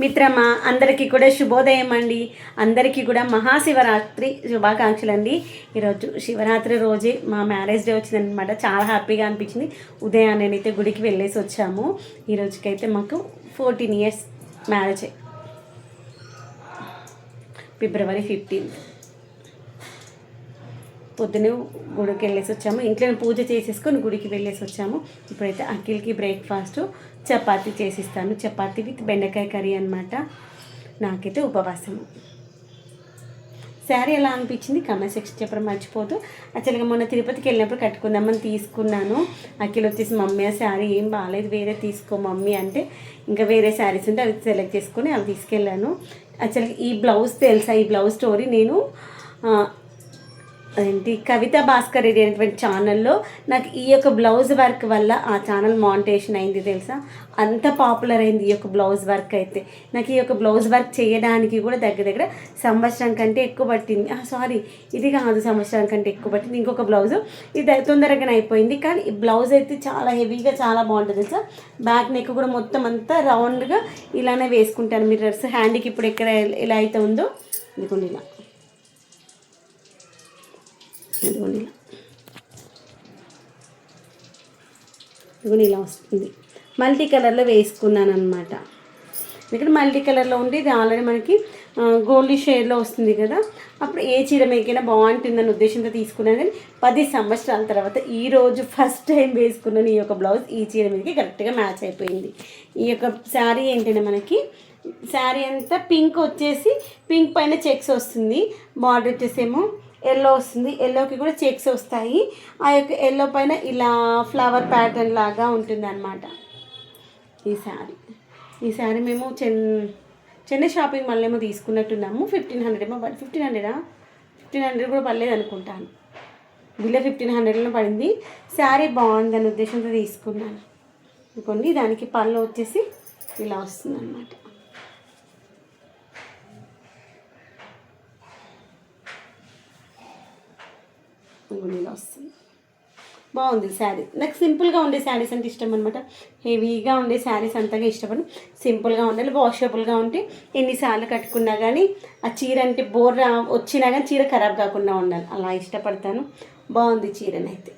మిత్రమా అందరికీ కూడా శుభోదయం అండి అందరికీ కూడా మహాశివరాత్రి శుభాకాంక్షలు అండి ఈరోజు శివరాత్రి రోజే మా మ్యారేజ్ డే వచ్చిందనమాట చాలా హ్యాపీగా అనిపించింది. ఉదయాన్నే గుడికి వెళ్ళేసి వచ్చాము. ఈ రోజుకైతే మాకు fourteen years marriage. February fifteenth. పొద్దునే గుడికి వెళ్ళేసి వచ్చాము. ఇంట్లో పూజ చేసేసుకొని గుడికి వెళ్ళేసి వచ్చాము. ఇప్పుడైతే అఖిల్కి బ్రేక్ఫాస్ట్ చపాతీ చేసిస్తాను. చపాతీ విత్ బెండకాయ కర్రీ అనమాట నాకైతే ఉపవాసము శారీ ఎలా అనిపించింది? కమెంట్ సెక్షన్ చెప్పడం మర్చిపోతూ యాక్చువల్గా మొన్న తిరుపతికి వెళ్ళినప్పుడు కట్టుకుందామని తీసుకున్నాను. అఖిల్ వచ్చేసి మమ్మీ ఆ శారీ ఏం బాగాలేదు వేరే తీసుకో మమ్మీ అంటే ఇంకా వేరే శారీస్ ఉంటే అవి సెలెక్ట్ చేసుకొని అవి తీసుకెళ్ళాను. యాక్చువల్గా ఈ బ్లౌజ్ తెలుసా? ఈ బ్లౌజ్ స్టోరీ నేను ఏంటి? కవిత భాస్కర్ రెడ్డి అనేటువంటి ఛానల్లో నాకు ఈ యొక్క బ్లౌజ్ వర్క్ వల్ల ఆ ఛానల్ మానిటేషన్ అయింది తెలుసా? అంత పాపులర్ అయింది ఈ యొక్క బ్లౌజ్ వర్క్ అయితే. నాకు ఈ యొక్క బ్లౌజ్ వర్క్ చేయడానికి కూడా దగ్గర దగ్గర సంవత్సరం కంటే ఎక్కువ పట్టింది. సారీ ఇది కాదు సంవత్సరం కంటే ఎక్కువ పట్టింది. ఇంకొక బ్లౌజ్. ఇది తొందరగానే అయిపోయింది. కానీ ఈ బ్లౌజ్ అయితే చాలా హెవీగా చాలా బాగుంటుంది తెలుసా? బ్యాక్ నెక్ కూడా మొత్తం అంతా రౌండ్గా ఇలానే వేసుకుంటాను. మిర్రర్స్ హ్యాండ్కి ఇప్పుడు ఎక్కడ ఎలా అయితే ఉందో? ఇదిగోండి ఇలా. ఇదిగోండి. ఇదిగోండి ఇలా వస్తుంది. మల్టీ కలర్లో వేసుకున్నాను అనమాట ఇక్కడ మల్టీ కలర్లో ఉండి ఇది ఆల్రెడీ మనకి గోల్డ్ షేడ్లో వస్తుంది కదా. అప్పుడు ఏ చీర మీకైనా బాగుంటుందని ఉద్దేశంతో తీసుకున్నాను కానీ పది సంవత్సరాల తర్వాత ఈ రోజు ఫస్ట్ టైం వేసుకున్నాను ఈ యొక్క బ్లౌజ్ ఈ చీర మీదకి కరెక్ట్గా మ్యాచ్ అయిపోయింది. ఈ యొక్క శారీ ఏంటంటే మనకి శారీ అంతా పింక్ వచ్చేసి పింక్ పైన చెక్స్ వస్తుంది. బార్డర్ వచ్చేసేమో ఎల్లో వస్తుంది. ఎల్లోకి కూడా చెక్స్ వస్తాయి. ఆ యొక్క ఎల్లో పైన ఇలా ఫ్లవర్ ప్యాటర్న్ లాగా ఉంటుంది అనమాట ఈ శారీ. ఈ శారీ మేము చెన్ చెన్నై షాపింగ్ మళ్ళీ ఏమో తీసుకున్నట్టున్నాము. ఫిఫ్టీన్ హండ్రెడ్ ఏమో పడి ఫిఫ్టీన్ హండ్రెడా ఫిఫ్టీన్ హండ్రెడ్ కూడా పడలేదు అనుకుంటాను. బిలో ఫిఫ్టీన్ హండ్రెడ్లో పడింది. శారీ బాగుందని ఉద్దేశంతో తీసుకున్నాను. అనుకోండి దానికి పళ్ళు వచ్చేసి ఇలా వస్తుంది అనమాట ఇలా వస్తుంది. బాగుంది శారీ. నాకు సింపుల్గా ఉండే శారీస్ అంటే ఇష్టం అనమాట హెవీగా ఉండే శారీస్ అంతగా ఇష్టపడి సింపుల్గా ఉండాలి వాషబుల్గా ఉంటే ఎన్నిసార్లు కట్టుకున్నా కానీ ఆ చీర అంటే బోర్ రా వచ్చినా కానీ చీర ఖరాబ్ కాకుండా ఉండాలి. అలా ఇష్టపడతాను. బాగుంది చీరనైతే.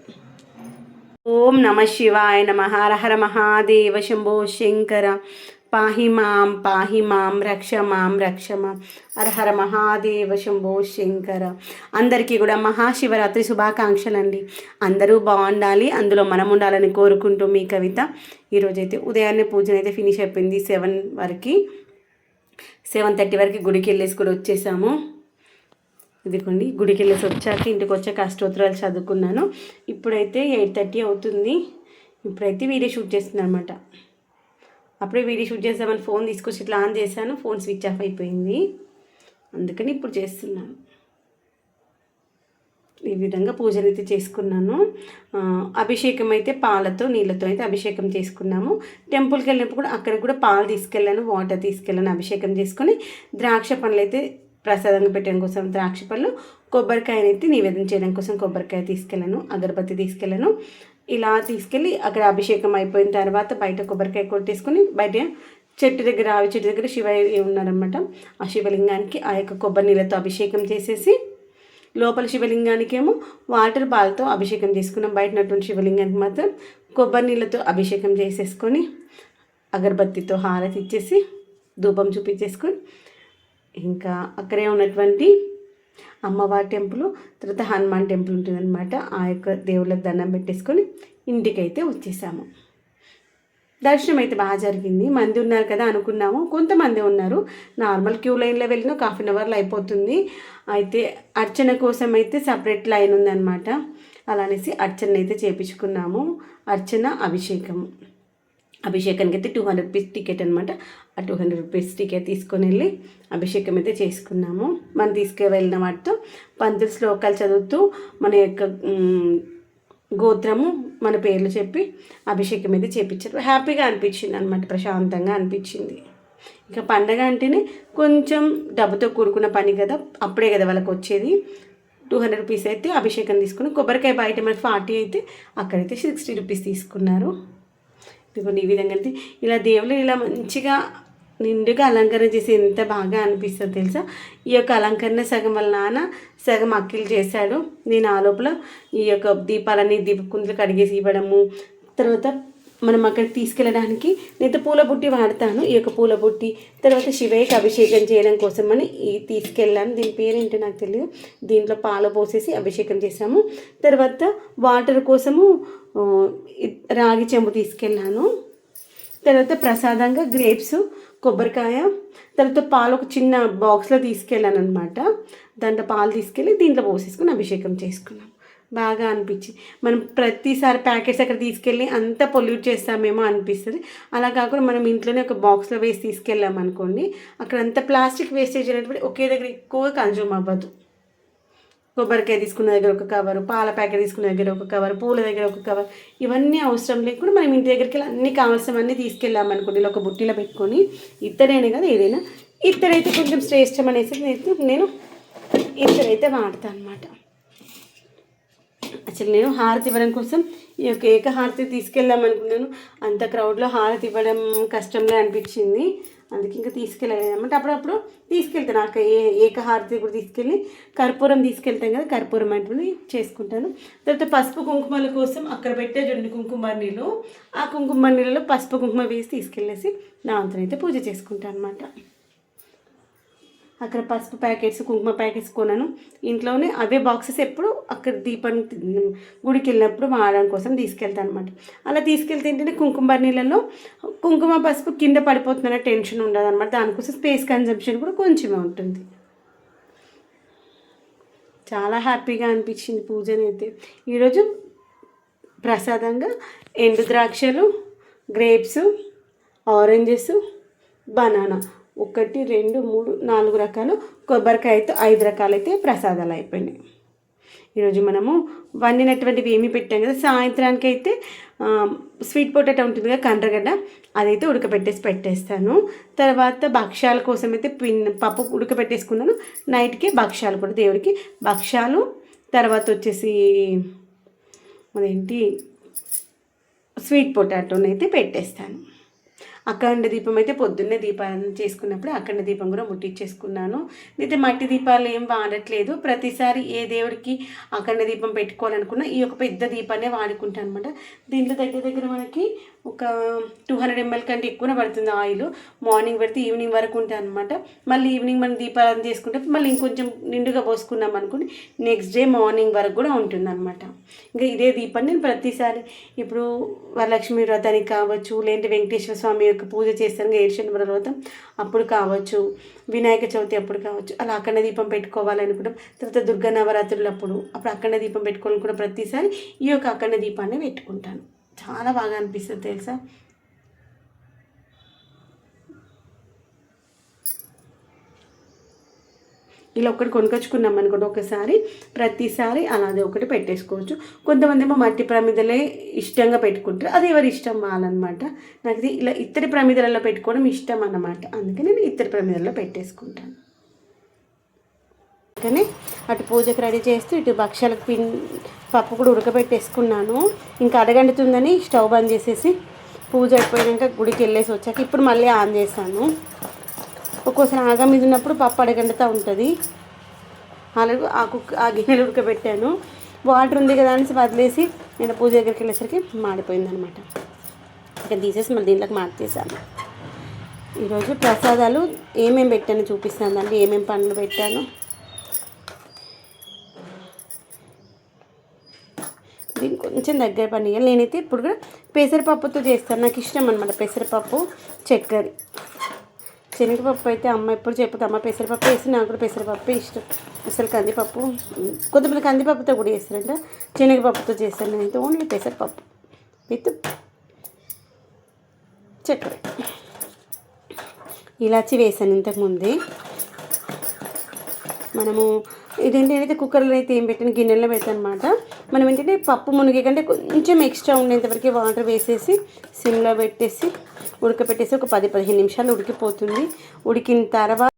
ఓం నమ శివాయ నమ. హర హర మహాదేవ శంభో శంకర. పాహి మాం పాహి మాం రక్ష మాం రక్ష మాం అర్హర మహాదేవ శంభో శంకర అందరికీ కూడా మహాశివరాత్రి శుభాకాంక్షలు అండి అందరూ బాగుండాలి అందులో మనం ఉండాలని కోరుకుంటూ మీ కవిత. ఈరోజైతే ఉదయాన్నే పూజన అయితే ఫినిష్ అయిపోయింది. సెవెన్ వరకు సెవెన్ థర్టీ వరకు గుడికి వెళ్ళేసి కూడా వచ్చేసాము. ఇదిగోండి గుడికి వెళ్ళేసి వచ్చాక ఇంటికి వచ్చాక అష్టోత్తరాలు చదువుకున్నాను. ఇప్పుడైతే ఎయిట్ థర్టీ అవుతుంది. ఇప్పుడైతే వీడియో షూట్ చేస్తుంది అనమాట అప్పుడే వీడియో షూట్ చేద్దామని ఫోన్ తీసుకొచ్చి ఇట్లా ఆన్ చేశాను ఫోన్ స్విచ్ ఆఫ్ అయిపోయింది. అందుకని ఇప్పుడు చేస్తున్నాను. ఈ విధంగా పూజలు అయితే చేసుకున్నాను. అభిషేకం అయితే పాలతో నీళ్ళతో అయితే అభిషేకం చేసుకున్నాము. టెంపుల్కి వెళ్ళినప్పుడు కూడా అక్కడ కూడా పాలు తీసుకెళ్ళాను వాటర్ తీసుకెళ్ళాను అభిషేకం చేసుకొని ద్రాక్ష పండ్లు అయితే ప్రసాదంగా పెట్టడం కోసం ద్రాక్ష పళ్ళు కొబ్బరికాయని అయితే నివేదన చేయడం కోసం కొబ్బరికాయ తీసుకెళ్ళాను అగరబత్తి తీసుకెళ్ళాను. ఇలా తీసుకెళ్ళి అక్కడ అభిషేకం అయిపోయిన తర్వాత బయట కొబ్బరికాయ కొట్టేసుకొని బయట చెట్టు దగ్గర ఆవి చెట్టు దగ్గర శివయ్య ఉన్నారనమాట ఆ శివలింగానికి ఆ యొక్క కొబ్బరి నీళ్ళతో అభిషేకం చేసేసి లోపల శివలింగానికి ఏమో వాటర్ పాలతో అభిషేకం చేసుకున్నాం. బయట శివలింగానికి మాత్రం కొబ్బరి నీళ్ళతో అభిషేకం చేసేసుకొని అగరబత్తితో హారతి ఇచ్చేసి ధూపం చూపించేసుకొని ఇంకా అక్కడే ఉన్నటువంటి అమ్మవారి టెంపుల్ తర్వాత హనుమాన్ టెంపుల్ ఉంటుందన్నమాట. ఆ యొక్క దేవుళ్ళకి దండం పెట్టేసుకొని ఇంటికైతే వచ్చేసాము. దర్శనం అయితే బాగా జరిగింది. మంది ఉన్నారు కదా అనుకున్నాము. కొంతమంది ఉన్నారు. నార్మల్ క్యూ లైన్లో వెళ్ళిన ఒక హాఫ్ అన్ అవర్లో అయిపోతుంది. అయితే అర్చన కోసం అయితే సపరేట్ లైన్ ఉందన్నమాట. అలానేసి అర్చన అయితే చేపించుకున్నాము. అర్చన అభిషేకము. అభిషేకానికి అయితే టూ హండ్రెడ్ రూపీస్ టికెట్ అనమాట ఆ టూ హండ్రెడ్ రూపీస్ టికెట్ తీసుకొని వెళ్ళి అభిషేకం అయితే చేసుకున్నాము. మనం తీసుకువెళ్ళిన వాటితో పంతులు శ్లోకాలు చదువుతూ మన యొక్క గోత్రము మన పేర్లు చెప్పి అభిషేకం అయితే చేపించారు. హ్యాపీగా అనిపించింది అనమాట ప్రశాంతంగా అనిపించింది. ఇక పండగ అంటేనే కొంచెం డబ్బుతో కూడుకున్న పని కదా అప్పుడే కదా వాళ్ళకి వచ్చేది. టూ హండ్రెడ్ రూపీస్ అయితే అభిషేకం తీసుకుని కొబ్బరికాయ బయట మనకి ఫార్టీ అయితే అక్కడైతే సిక్స్టీ రూపీస్ తీసుకున్నారు. ఇదిగోండి ఈ విధంగా అయితే. ఇలా దేవుళ్ళు ఇలా మంచిగా నిండుగా అలంకరణ చేసి ఎంత బాగా అనిపిస్తుంది తెలుసా? ఈ యొక్క అలంకరణ సగం వాళ్ళ నాన్న సగం అక్కిలు చేశాడు. నేను ఆ లోపల ఈ యొక్క దీపాలన్నీ దీపకుందులు కడిగేసి ఇవ్వడము తర్వాత మనం అక్కడికి తీసుకెళ్ళడానికి నేను పూల బుట్టి వాడతాను. ఈ యొక్క పూల బుట్టి తర్వాత శివయ్యకి అభిషేకం చేయడం కోసం అని ఈ తీసుకెళ్ళాను. దీని పేరేంటో నాకు తెలియదు. దీంట్లో పాలు పోసేసి అభిషేకం చేసాము తర్వాత వాటర్ కోసము రాగి చెంబు తీసుకెళ్ళాను. తర్వాత ప్రసాదంగా గ్రేప్స్ కొబ్బరికాయ తర్వాత పాలు ఒక చిన్న బాక్స్లో తీసుకెళ్ళాను అనమాట దాంట్లో పాలు తీసుకెళ్ళి దీంట్లో పోసేసుకుని అభిషేకం చేసుకున్నాం. బాగా అనిపించింది. మనం ప్రతిసారి ప్యాకెట్స్ అక్కడ తీసుకెళ్ళి అంతా పొల్యూట్ చేస్తామేమో అనిపిస్తుంది. అలా కాకుండా మనం ఇంట్లోనే ఒక బాక్స్లో వేసి తీసుకెళ్ళాం అనుకోండి అక్కడ అంత ప్లాస్టిక్ వేస్టేజ్ అనేటువంటి ఒకే దగ్గర ఎక్కువగా కన్జ్యూమ్ అవ్వదు. కొబ్బరికాయ తీసుకున్న దగ్గర ఒక కవర్ పాల ప్యాకెట్ తీసుకున్న దగ్గర ఒక కవర్ పూల దగ్గర ఒక కవర్ ఇవన్నీ అవసరం లేకుండా మనం ఇంటి దగ్గరికి వెళ్ళి అన్ని కావాల్సినవన్నీ తీసుకెళ్ళామనుకోండి ఇలా ఒక బుట్టిలో పెట్టుకొని ఇత్తడైనా కదా ఏదైనా. ఇత్తడైతే కొంచెం శ్రేష్టం అనేసి నేను నేను ఇత్తడైతే వాడతాను అనమాట అసలు నేను హారతి ఇవ్వడం కోసం ఈ యొక్క ఏకహారతి తీసుకెళ్దాం అనుకున్నాను. అంత క్రౌడ్లో హారతి ఇవ్వడం కష్టంగా అనిపించింది. అందుకే ఇంకా తీసుకెళ్ళలేదు అనమాట అప్పుడప్పుడు తీసుకెళ్తాను. నాకు ఏ ఏకహారతి కూడా తీసుకెళ్ళి కర్పూరం తీసుకెళ్తాం కదా కర్పూరం అంటే చేసుకుంటాను. తర్వాత పసుపు కుంకుమల కోసం అక్కడ పెట్టే రెండు కుంకుమ నీళ్ళు. ఆ కుంకుమ నీళ్ళలో పసుపు కుంకుమ వేసి తీసుకెళ్ళేసి నా అయితే పూజ చేసుకుంటాను అనమాట అక్కడ పసుపు ప్యాకెట్స్ కుంకుమ ప్యాకెట్స్ కొనను ఇంట్లోనే అవే బాక్సెస్ ఎప్పుడు అక్కడ దీపం గుడికి వెళ్ళినప్పుడు వాడడం కోసం తీసుకెళ్తాను అనమాట అలా తీసుకెళ్తే ఏంటంటే కుంకుమ నీళ్ళలో కుంకుమ పసుపు కింద పడిపోతుందనే టెన్షన్ ఉండదు అనమాట దానికోసం స్పేస్ కన్జంప్షన్ కూడా కొంచెమే ఉంటుంది. చాలా హ్యాపీగా అనిపించింది పూజనైతే ఈరోజు ప్రసాదంగా ఎండు ద్రాక్షలు గ్రేప్స్ ఆరెంజెస్ బనానా ఒకటి రెండు మూడు నాలుగు రకాలు. కొబ్బరికాయతో ఐదు రకాలు అయితే ప్రసాదాలు అయిపోయినాయి. ఈరోజు మనము వండినటువంటివి ఏమి పెట్టాం కదా సాయంత్రానికి అయితే స్వీట్ పొటాటో ఉంటుంది కదా కండ్రగడ్డ అదైతే ఉడకబెట్టేసి పెట్టేస్తాను. తర్వాత భక్ష్యాల కోసం అయితే పిన్ పప్పు ఉడకబెట్టేసుకున్నాను. నైట్కి భక్ష్యాలు కూడా దేవుడికి. భక్ష్యాలు తర్వాత వచ్చేసి అదేంటి స్వీట్ పొటాటోని అయితే పెట్టేస్తాను. అఖండ దీపం అయితే పొద్దున్నే దీపాలను చేసుకున్నప్పుడు అఖండ దీపం కూడా ముట్టించేసుకున్నాను అయితే మట్టి దీపాలు ఏం వాడట్లేదు. ప్రతిసారి ఏ దేవుడికి అఖండ దీపం పెట్టుకోవాలనుకున్నా ఈ యొక్క పెద్ద దీపాన్ని వాడుకుంటాను అనమాట దీంట్లో దగ్గర దగ్గర మనకి ఒక టూ హండ్రెడ్ ఎంఎల్ కంటే ఎక్కువనే పడుతుంది ఆయిల్. మార్నింగ్ పెడితే ఈవినింగ్ వరకు ఉంటాయి అనమాట మళ్ళీ ఈవినింగ్ మనం దీపాలను చేసుకుంటే మళ్ళీ ఇంకొంచెం నిండుగా పోసుకున్నాం అనుకోండి నెక్స్ట్ డే మార్నింగ్ వరకు కూడా ఉంటుంది అనమాట ఇంకా ఇదే దీపాన్ని నేను ప్రతిసారి ఇప్పుడు వరలక్ష్మి వ్రతానికి కావచ్చు లేదంటే వెంకటేశ్వర స్వామి యొక్క పూజ చేస్తాను ఏడుశనివారం తర్వాత? అప్పుడు కావచ్చు. వినాయక చవితి అప్పుడు కావచ్చు. అలా అక్కడ దీపం పెట్టుకోవాలనుకుంటాం. తర్వాత దుర్గా నవరాత్రులు అప్పుడు. అప్పుడు అక్కడ దీపం పెట్టుకోవాలనుకున్న ప్రతిసారి ఈ యొక్క అక్కడ దీపాన్ని పెట్టుకుంటాను. చాలా బాగా అనిపిస్తుంది తెలుసా? ఇలా ఒకటి కొనుకొచ్చుకున్నాం అనుకోండి ఒకసారి ప్రతిసారి అలాగే ఒకటి పెట్టేసుకోవచ్చు. కొంతమంది ఏమో మట్టి ప్రమిదలే ఇష్టంగా పెట్టుకుంటారు. అది ఎవరి ఇష్టం? వాళ్ళనమాట. నాకు ఇది ఇలా ఇత్తడి ప్రమిదలలో పెట్టుకోవడం ఇష్టం అన్నమాట. అందుకే నేను ఇత్తడి ప్రమిదల్లో పెట్టేసుకుంటాను. కానీ అటు పూజకు రెడీ చేస్తూ ఇటు భక్ష్యాలకు పిన్ పప్పు కూడా ఉడకబెట్టేసుకున్నాను. ఇంకా అడగండుతుందని స్టవ్ బంద్ చేసేసి పూజ అయిపోయాక గుడికి వెళ్ళేసి వచ్చాక ఇప్పుడు మళ్ళీ ఆన్ చేశాను ఒక్కోసారి ఆగా మీద ఉన్నప్పుడు పప్పు అడగండుతూ ఉంటుంది. అలాగే ఆ కుక్క ఆ గిన్నెలు ఉడకబెట్టాను. వాటర్ ఉంది కదా అనేసి వదిలేసి నేను పూజ దగ్గరికి వెళ్ళేసరికి మాడిపోయింది అనమాట ఇక తీసేసి మళ్ళీ దీంట్లోకి మార్చేసాను ఈరోజు ప్రసాదాలు ఏమేమి పెట్టాను చూపిస్తాను. అండి ఏమేమి పండ్లు పెట్టాను. దీన్ని కొంచెం దగ్గర పని నేనైతే ఇప్పుడు కూడా పెసరపప్పుతో చేస్తాను. నాకు ఇష్టం అనమాట పెసరపప్పు చక్కెర. శనగపప్పు అయితే అమ్మ ఎప్పుడు చెప్పదు. అమ్మ పెసరపప్పు వేసి నాకు కూడా పెసరపప్పు ఇష్టం. అసలు కందిపప్పు కొంతమంది కందిపప్పుతో కూడా చేస్తారంట. శనగపప్పుతో చేస్తాను నేనైతే ఓన్లీ పెసరపప్పు విత్ చక్కెర. ఇలాచి వేసాను ఇంతకుముందే మనము ఇదేంటి అయితే కుక్కర్లో అయితే ఏం పెట్టిన గిన్నెలో పెడతాను అనమాట మనం ఏంటంటే పప్పు మునిగే కంటే కొంచెం ఎక్స్ట్రా ఉండేంతవరకు వాటర్ వేసేసి సిమ్లో పెట్టేసి ఉడకపెట్టేసి ఒక పది పదిహేను నిమిషాలు ఉడికిపోతుంది. ఉడికిన తర్వాత